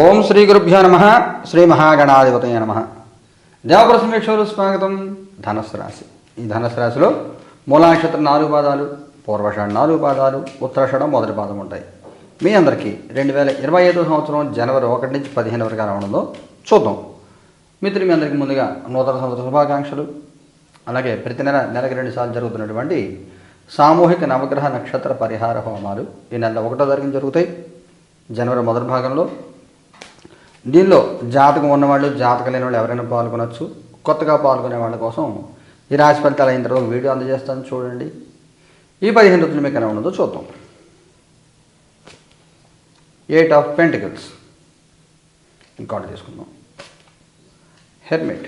ఓం శ్రీ గురుభ్యో నమ శ్రీ మహాగణాధిపతయ నమ. దేవప్రసమేశ్వరు స్వాగతం. ధనస్సు రాశి. ఈ ధనస్సు రాశిలో మూలానక్షత్రం నాలుగు పాదాలు పూర్వషాఢం నాలుగు పాదాలు ఉత్తరాషాఢం మొదటి పాదం ఉంటాయి. మీ అందరికీ రెండు వేల ఇరవై ఐదో సంవత్సరం జనవరి ఒకటి నుంచి పదిహేను వరకు ఎలా ఉండదో చూద్దాం. మిత్రులు మీ అందరికీ ముందుగా నూతన సంవత్సర శుభాకాంక్షలు. అలాగే ప్రతి నెల నెలకి రెండు సార్లు జరుగుతున్నటువంటి సామూహిక నవగ్రహ నక్షత్ర పరిహార హోమాలు ఈ నెల ఒకటో తారీఖున జరుగుతాయి. జనవరి మొదటి భాగంలో దీనిలో జాతకం ఉన్నవాళ్ళు జాతకం లేని వాళ్ళు ఎవరైనా పాల్గొనవచ్చు కొత్తగా పాల్గొనే వాళ్ళ కోసం ఈ రాశి ఫలితాలు అయిన తర్వాత వీడియో అందజేస్తాను చూడండి. ఈ పదిహేను రోజులు మీకు ఎలా ఉన్నదో చూద్దాం. ఎయిట్ ఆఫ్ పెంటికల్స్ ఇంకోటి తీసుకుందాం. హెర్మిట్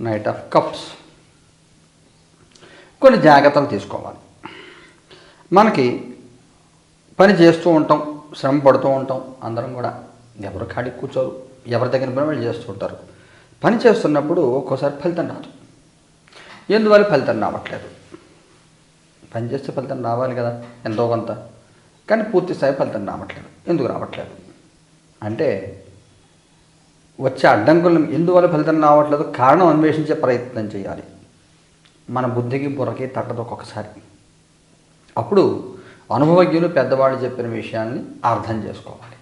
నైట్ ఆఫ్ కప్స్ కొన్ని జాగ్రత్తలు తీసుకోవాలి. మనకి పని చేస్తూ ఉంటాం. శ్రమ పడుతూ ఉంటాం. అందరం కూడా. ఎవరు కాడికి కూర్చోరు. ఎవరి దగ్గర పని వాళ్ళు చేస్తూ ఉంటారు. పని చేస్తున్నప్పుడు ఒక్కోసారి ఫలితం రాదు. ఎందువల్ల ఫలితం రావట్లేదు? పని చేస్తే ఫలితం రావాలి కదా ఎంతో కొంత. కానీ పూర్తి స్థాయి ఫలితం రావట్లేదు. ఎందుకు రావట్లేదు? అంటే వచ్చే అడ్డంకులను ఎందువల్ల ఫలితం రావట్లేదు? కారణం అన్వేషించే ప్రయత్నం చేయాలి. మన బుద్ధికి బుర్రకి తట్టదు ఒక్కొక్కసారి. అప్పుడు అనుభవజ్ఞులు పెద్దవాళ్ళు చెప్పిన విషయాన్ని అర్థం చేసుకోవాలి.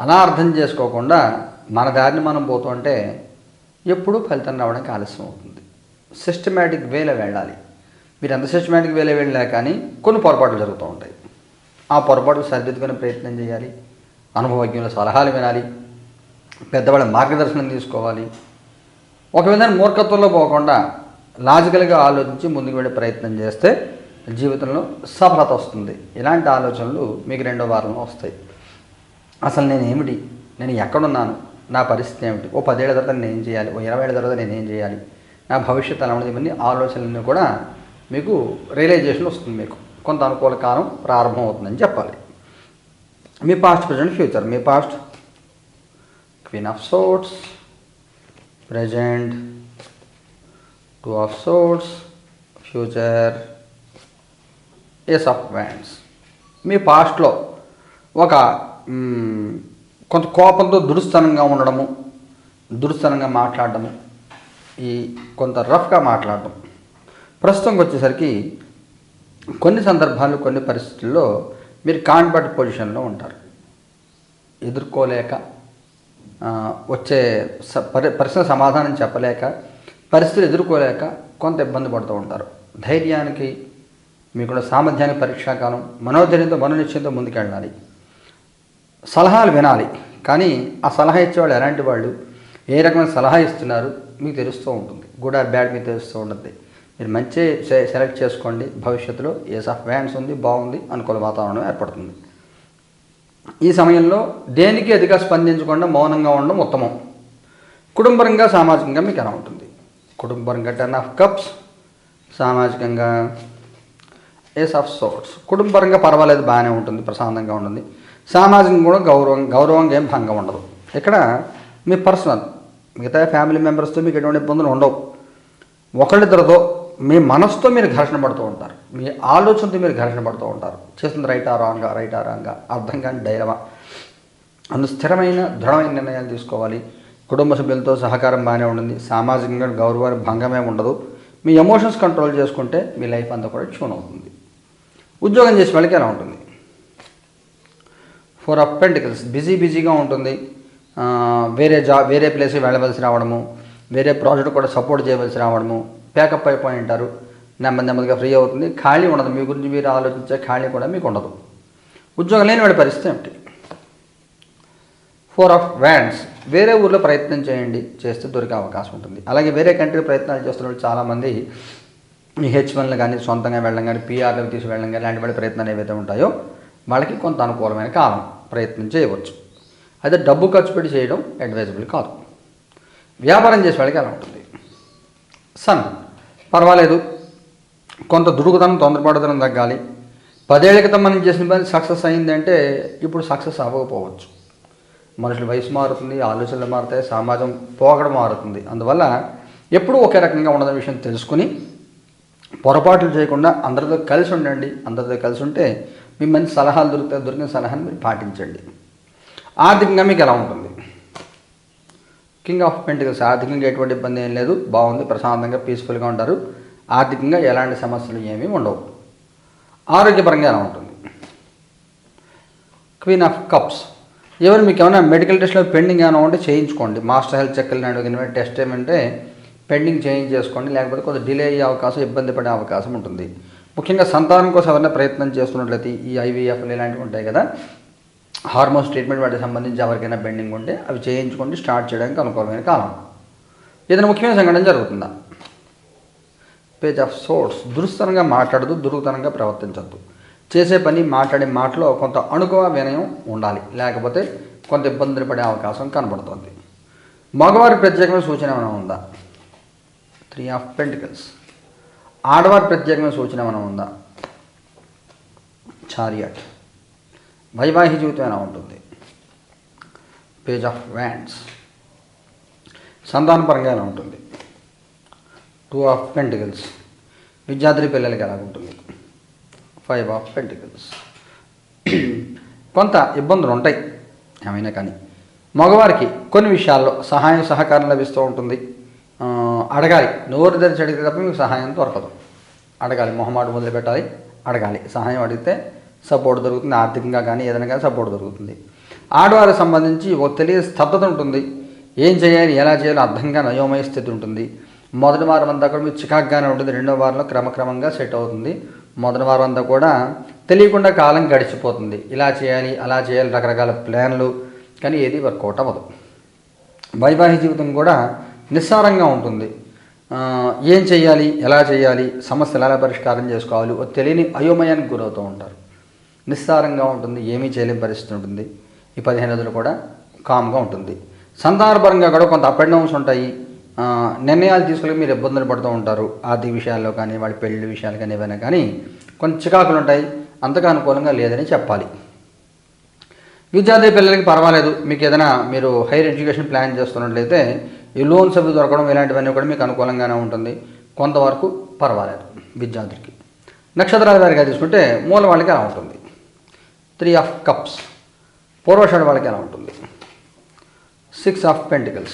అలా అర్థం చేసుకోకుండా మన దారిని మనం పోతుంటే ఎప్పుడూ ఫలితం రావడానికి ఆలస్యం అవుతుంది. సిస్టమేటిక్ వేలో వెళ్ళాలి. మీరు ఎంత సిస్టమేటిక్ వేలో వెళ్ళినా కానీ కొన్ని పొరపాట్లు జరుగుతూ ఉంటాయి. ఆ పొరపాట్లు సరిదిద్దుకునే ప్రయత్నం చేయాలి. అనుభవజ్ఞుల సలహాలు వినాలి. పెద్దవాళ్ళ మార్గదర్శనం తీసుకోవాలి. ఒక విధంగా మూర్ఖత్వంలో పోకుండా లాజికల్గా ఆలోచించి ముందుకు వెళ్ళే ప్రయత్నం చేస్తే జీవితంలో సఫలత వస్తుంది. ఇలాంటి ఆలోచనలు మీకు రెండో వారంలో వస్తాయి. అసలు నేను ఏమిటి? నేను ఎక్కడున్నాను? నా పరిస్థితి ఏమిటి? ఓ పదేళ్ళ తర్వాత నేను ఏం చేయాలి? ఓ ఇరవై ఏళ్ళ తర్వాత నేను ఏం చేయాలి? నా భవిష్యత్తు ఎలా ఉండదు ఇవన్నీ ఆలోచనలన్నీ కూడా మీకు రియలైజేషన్ వస్తుంది మీకు. కొంత అనుకూల కాలం ప్రారంభం అవుతుందని చెప్పాలి. మీ past present future me past queen of swords present two of swords future ace of wands మీ పాస్ట్లో ఒక కొంత కోపంతో దురుస్తనంగా ఉండడము దురుస్తనంగా మాట్లాడడము ఈ కొంత రఫ్గా మాట్లాడడం. ప్రస్తుతంకి వచ్చేసరికి కొన్ని సందర్భాలు కొన్ని పరిస్థితుల్లో మీరు కాన్బర్ట్ పొజిషన్లో ఉంటారు. ఎదుర్కోలేక వచ్చే స పరి ప్రశ్న సమాధానం చెప్పలేక పరిస్థితులు ఎదుర్కోలేక కొంత ఇబ్బంది పడుతూ ఉంటారు. ధైర్యానికి మీకున్న సామర్థ్యాన్ని పరీక్షాకాలం మనోధైర్యంతో మనోనిశ్చయంతో ముందుకెళ్ళాలి. సలహాలు వినాలి. కానీ ఆ సలహా ఇచ్చేవాళ్ళు ఎలాంటి వాళ్ళు? ఏ రకమైన సలహా ఇస్తున్నారు? మీకు తెలుస్తూ ఉంటుంది. గుడ్ ఆర్ బ్యాడ్ మీకు తెలుస్తూ ఉంటుంది. మీరు మంచి సె- సెలెక్ట్ చేసుకోండి. భవిష్యత్తులో ఏస్ ఆఫ్ హ్యాండ్స్ ఉంది బాగుంది అనుకూల వాతావరణం ఏర్పడుతుంది. ఈ సమయంలో దేనికి అధిక స్పందించకుండా మౌనంగా ఉండడం ఉత్తమం? కుటుంబరంగా సామాజికంగా మీకు ఎలా ఉంటుంది? కుటుంబరంగా టెన్ ఆఫ్ కప్స్ సామాజికంగా ఏస్ ఆఫ్ సోర్ట్స్ కుటుంబపరంగా పర్వాలేదు బాగానే ఉంటుంది ప్రశాంతంగా ఉంటుంది. సామాజికంగా కూడా గౌరవం గౌరవంగా ఏం భంగం ఉండదు. ఇక్కడ మీ పర్సనల్ మిగతా ఫ్యామిలీ మెంబర్స్తో మీకు ఎటువంటి ఇబ్బందులు ఉండవు. ఒకళ్ళిద్దరితో మీ మనసుతో మీరు ఘర్షణ పడుతూ ఉంటారు. మీ ఆలోచనతో మీరు ఘర్షణ పడుతూ ఉంటారు. చేస్తుంది రైటా రాంగా రైటా రాంగా అర్థం కాని డైలమా? అందు స్థిరమైన దృఢమైన నిర్ణయాలు తీసుకోవాలి. కుటుంబ సభ్యులతో సహకారం బాగానే ఉంటుంది. సామాజికంగా గౌరవానికి భంగమే ఉండదు. మీ ఎమోషన్స్ కంట్రోల్ చేసుకుంటే మీ లైఫ్ అంతా కూడా ట్యూన్ అవుతుంది. ఉద్యోగం చేసే వాళ్ళకి ఎలా ఉంటుంది. ఫోర్ అప్ పెంటికల్స్ బిజీ బిజీగా ఉంటుంది వేరే జాబ్ వేరే ప్లేస్కి వెళ్ళవలసి రావడము వేరే ప్రాజెక్ట్ కూడా సపోర్ట్ చేయవలసి రావడము ప్యాకప్ అయిపోయి ఉంటారు. నెమ్మది నెమ్మదిగా ఫ్రీ అవుతుంది. ఖాళీ ఉండదు. మీ గురించి మీరు ఆలోచించే ఖాళీ కూడా మీకు ఉండదు. ఉద్యోగం లేని వాడి పరిస్థితి ఏమిటి? ఫోర్ ఆఫ్ వ్యాండ్స్ వేరే ఊర్లో ప్రయత్నం చేయండి. చేస్తే దొరికే అవకాశం ఉంటుంది. అలాగే వేరే కంట్రీ ప్రయత్నాలు చేస్తున్న వాళ్ళు చాలామంది ఈ హెచ్ వన్లు కానీ సొంతంగా వెళ్ళడం కానీ పీఆర్లకు తీసి వెళ్ళడం కానీ లాంటి వాటి ప్రయత్నాలు ఏవైతే ఉంటాయో వాళ్ళకి కొంత అనుకూలమైన కాలం ప్రయత్నం చేయవచ్చు. అయితే డబ్బు ఖర్చు పెట్టి చేయడం అడ్వైజబుల్ కాదు. వ్యాపారం చేసే వాళ్ళకి ఎలా ఉంటుంది? సన్ పర్వాలేదు. కొంత దుడుకుతనం తొందరపడతనం తగ్గాలి. పదేళ్ళ క్రితం మనం చేసిన పని సక్సెస్ అయిందంటే ఇప్పుడు సక్సెస్ అవ్వకపోవచ్చు. మనుషుల వయసు మారుతుంది ఆలోచనలు మారుతాయి సమాజం పోకడ మారుతుంది. అందువల్ల ఎప్పుడూ ఒకే రకంగా ఉండదనే విషయం తెలుసుకుని పొరపాట్లు చేయకుండా అందరితో కలిసి ఉండండి అందరితో కలిసి ఉంటే మీ మంచి సలహాలు దొరికితే దొరికిన సలహాను మీరు పాటించండి. ఆర్థికంగా మీకు ఎలా ఉంటుంది? కింగ్ ఆఫ్ పెంటికల్స్ ఆర్థికంగా ఎటువంటి ఇబ్బంది ఏం లేదు బాగుంది ప్రశాంతంగా పీస్ఫుల్గా ఉంటారు. ఆర్థికంగా ఎలాంటి సమస్యలు ఏమీ ఉండవు. ఆరోగ్యపరంగా ఎలా ఉంటుంది? క్వీన్ ఆఫ్ కప్స్ ఎవరు మీకు ఏమైనా మెడికల్ టెస్ట్లో పెండింగ్ ఏమైనా ఉంటే చేయించుకోండి. మాస్టర్ హెల్త్ చెక్లు అడిగిన టెస్ట్ ఏమంటే పెండింగ్ చేంజ్ చేసుకోండి లేకపోతే కొంచెం డిలే అయ్యే అవకాశం ఇబ్బంది పడే అవకాశం ఉంటుంది. ముఖ్యంగా సంతానం కోసం ఎవరైనా ప్రయత్నం చేస్తున్నట్లయితే ఈ ఐవీఎఫ్లు ఇలాంటివి ఉంటాయి కదా హార్మోన్స్ ట్రీట్మెంట్ వాటికి సంబంధించి ఎవరికైనా పెండింగ్ ఉంటే అవి చేయించుకోండి స్టార్ట్ చేయడానికి అనుకూలమైన కాలం. ఏదైనా ముఖ్యమైన సంఘటన జరుగుతుందా? పేజ్ ఆఫ్ సోర్స్ దురుస్తనంగా మాట్లాడదు దురుతనంగా ప్రవర్తించద్దు. చేసే పని మాట్లాడే మాటలో కొంత అణుకువ వినయం ఉండాలి లేకపోతే కొంత ఇబ్బందులు పడే అవకాశం కనబడుతుంది. మగవారి ప్రత్యేకమైన సూచన ఏమైనా ఉందా? Three of pentacles. ఆడవారి ప్రత్యేకమైన సూచన ఏమైనా ఉందా? చారియట్. వైవాహిక జీవితం ఎలా ఉంటుంది? Page of wands. సంతానపరంగా ఎలా ఉంటుంది? Two of pentacles. విద్యార్థి పిల్లలకి ఎలా ఉంటుంది? Five of pentacles. కొంత ఇబ్బందులు ఉంటాయి. ఏమైనా కానీ. మగవారికి కొన్ని విషయాల్లో సహాయం సహకారం లభిస్తూ ఉంటుంది. అడగాలి. నోరు తెరిచి అడిగితే తప్ప మీకు సహాయం దొరకదు. అడగాలి. మొహమాట మొదలు పెట్టాలి అడగాలి. సహాయం అడిగితే సపోర్ట్ దొరుకుతుంది. ఆర్థికంగా కానీ ఏదైనా కానీ సపోర్ట్ దొరుకుతుంది. ఆడవారికి సంబంధించి ఒక తెలియ స్తబ్దత ఉంటుంది. ఏం చేయాలి? ఎలా చేయాలో? అర్థంగా నయోమయ స్థితి ఉంటుంది. మొదటి వారం అంతా కూడా మీకు చికాగ్గానే ఉంటుంది. రెండో వారంలో క్రమక్రమంగా సెట్ అవుతుంది. మొదటి వారం అంతా కూడా తెలియకుండా కాలం గడిచిపోతుంది. ఇలా చేయాలి అలా చేయాలి రకరకాల ప్లాన్లు. కానీ ఏది వర్కౌట్ అవ్వదు. వైవాహిక జీవితం కూడా నిస్సారంగా ఉంటుంది. ఏం చేయాలి ఎలా చేయాలి సమస్యలు ఎలా పరిష్కారం చేసుకోవాలి? ఓ తెలియని అయోమయానికి గురవుతూ ఉంటారు. నిస్సారంగా ఉంటుంది ఏమీ చేయలేని పరిస్థితి ఉంటుంది. ఈ పదిహేను రోజులు కూడా కామ్గా ఉంటుంది. సంతానపరంగా కూడా కొంత అప్ అండ్ డౌన్స్ ఉంటాయి. నిర్ణయాలు తీసుకుని మీరు ఇబ్బందులు పడుతూ ఉంటారు. ఆర్థిక విషయాల్లో కానీ వాడి పెళ్ళి విషయాలు కానీ ఏవైనా కానీ కొంచెం చికాకులు ఉంటాయి. అంతగా అనుకూలంగా లేదని చెప్పాలి. విద్యార్థి పిల్లలకి పర్వాలేదు. మీకు ఏదైనా మీరు హైయర్ ఎడ్యుకేషన్ ప్లాన్ చేస్తున్నట్లయితే ఈ లోన్స్ అవి దొరకడం ఇలాంటివన్నీ కూడా మీకు అనుకూలంగానే ఉంటుంది. కొంతవరకు పర్వాలేదు విద్యార్థులకి. నక్షత్రాల వారిగా తీసుకుంటే మూల వాళ్ళకి ఎలా ఉంటుంది. Three of cups. పూర్వషాఢ వాళ్ళకి ఎలా ఉంటుంది. Six of pentacles.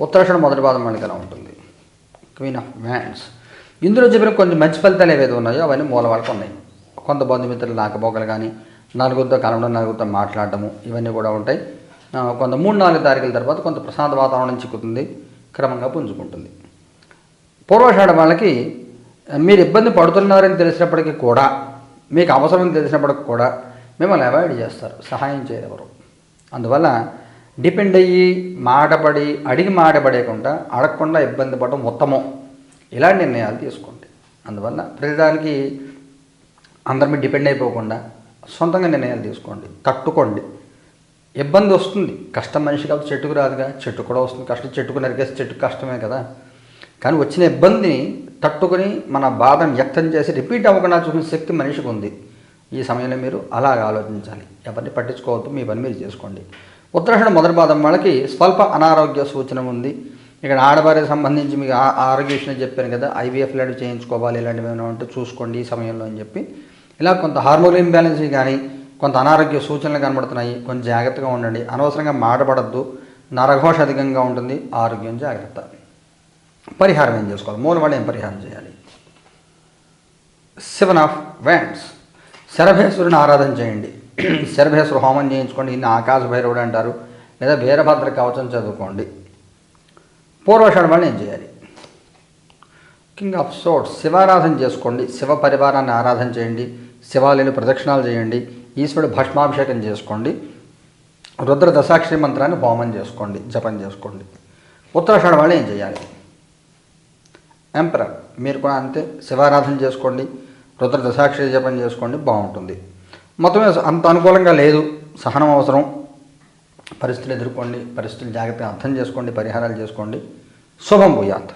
ఉత్తరాషాఢ మొదటి పాదం వాళ్ళకి ఎలా ఉంటుంది. క్వీన్ ఆఫ్ వ్యాండ్స్ ఇందులో చెప్పిన కొంచెం మంచి ఫలితాలు ఏవైతే ఉన్నాయో అవన్నీ మూల వాళ్ళకి ఉన్నాయి. కొంత బంధుమిత్రులు నాకపోకలు కానీ నలుగురితో కలవడం నలుగురితో మాట్లాడటము ఇవన్నీ కూడా ఉంటాయి. కొంత మూడు నాలుగు తారీఖుల తర్వాత కొంత ప్రశాంత వాతావరణం చిక్కుతుంది క్రమంగా పుంజుకుంటుంది. పూర్వషాఢ వాళ్ళకి మీరు ఇబ్బంది పడుతున్నారని తెలిసినప్పటికీ కూడా మీకు అవసరం తెలిసినప్పటికీ కూడా మిమ్మల్ని అవాయిడ్ చేస్తారు సహాయం చేయరెవరు. అందువల్ల డిపెండ్ అయ్యి మాటపడి అడిగి మాటపడేయకుండా అడగకుండా ఇబ్బంది పడడం ఉత్తమం. ఇలాంటి నిర్ణయాలు తీసుకోండి. అందువల్ల ప్రతిదానికి అందరి మీద డిపెండ్ అయిపోకుండా సొంతంగా నిర్ణయాలు తీసుకోండి తట్టుకోండి. ఇబ్బంది వస్తుంది. కష్టం మనిషి కాబట్టి చెట్టుకు రాదుగా చెట్టు కూడా వస్తుంది. కష్టం చెట్టుకు నరికేసి చెట్టు కష్టమే కదా. కానీ వచ్చిన ఇబ్బందిని తట్టుకొని మన బాధను వ్యక్తం చేసి రిపీట్ అవ్వకుండా చూసిన శక్తి మనిషికి ఉంది. ఈ సమయంలో మీరు అలాగ ఆలోచించాలి. ఎవరిని పట్టించుకోవద్దు. మీ పని మీరు చేసుకోండి. ఉత్తరాఖండ్ మొదటి పాదం వాళ్ళకి స్వల్ప అనారోగ్య సూచన ఉంది. ఇక్కడ ఆడవారికి సంబంధించి మీకు ఆ- ఆరోగ్య విషయం చెప్పాను కదా. ఐవీఎఫ్ లాంటివి చేయించుకోవాలి. ఇలాంటివి ఏమైనా ఉంటే చూసుకోండి ఈ సమయంలో అని చెప్పి. ఇలా కొంత హార్మోన్ ఇంబ్యాలెన్స్ కానీ కొంత అనారోగ్య సూచనలు కనబడుతున్నాయి. కొంచెం జాగ్రత్తగా ఉండండి. అనవసరంగా మాటపడద్దు నరఘోష అధికంగా ఉంటుంది. ఆరోగ్యం జాగ్రత్త. పరిహారం ఏం చేసుకోవాలి? మూల వాళ్ళు ఏం పరిహారం చేయాలి? సెవెన్ ఆఫ్ వ్యాండ్స్ శరభేశ్వరుని ఆరాధన చేయండి. శరభేశ్వర హోమం చేయించుకోండి. ఇన్ని ఆకాశ భైరవుడు అంటారు. లేదా వీరభద్ర కవచం చదువుకోండి. పూర్వషాఢ వాళ్ళు ఏం చేయాలి? కింగ్ ఆఫ్ సోట్స్ శివారాధన చేసుకోండి. శివ పరివారాన్ని ఆరాధన చేయండి. శివాలయాలు ప్రదక్షిణాలు చేయండి. ఈశ్వరుడు భస్మాభిషేకం చేసుకోండి. రుద్ర దశాక్షరి మంత్రాన్ని హోమం చేసుకోండి జపం చేసుకోండి. ఉత్తరాషాఢ వాళ్ళు ఏం చేయాలి? ఎంపరర్ మీరు కూడా అంతే శివారాధన చేసుకోండి రుద్ర దశాక్షరి జపం చేసుకోండి బాగుంటుంది. మొత్తం అంత అనుకూలంగా లేదు సహనం అవసరం. పరిస్థితులు ఎదుర్కోండి పరిస్థితులు జాగ్రత్తగా అర్థం చేసుకోండి పరిహారాలు చేసుకోండి. శుభం భూయాత్.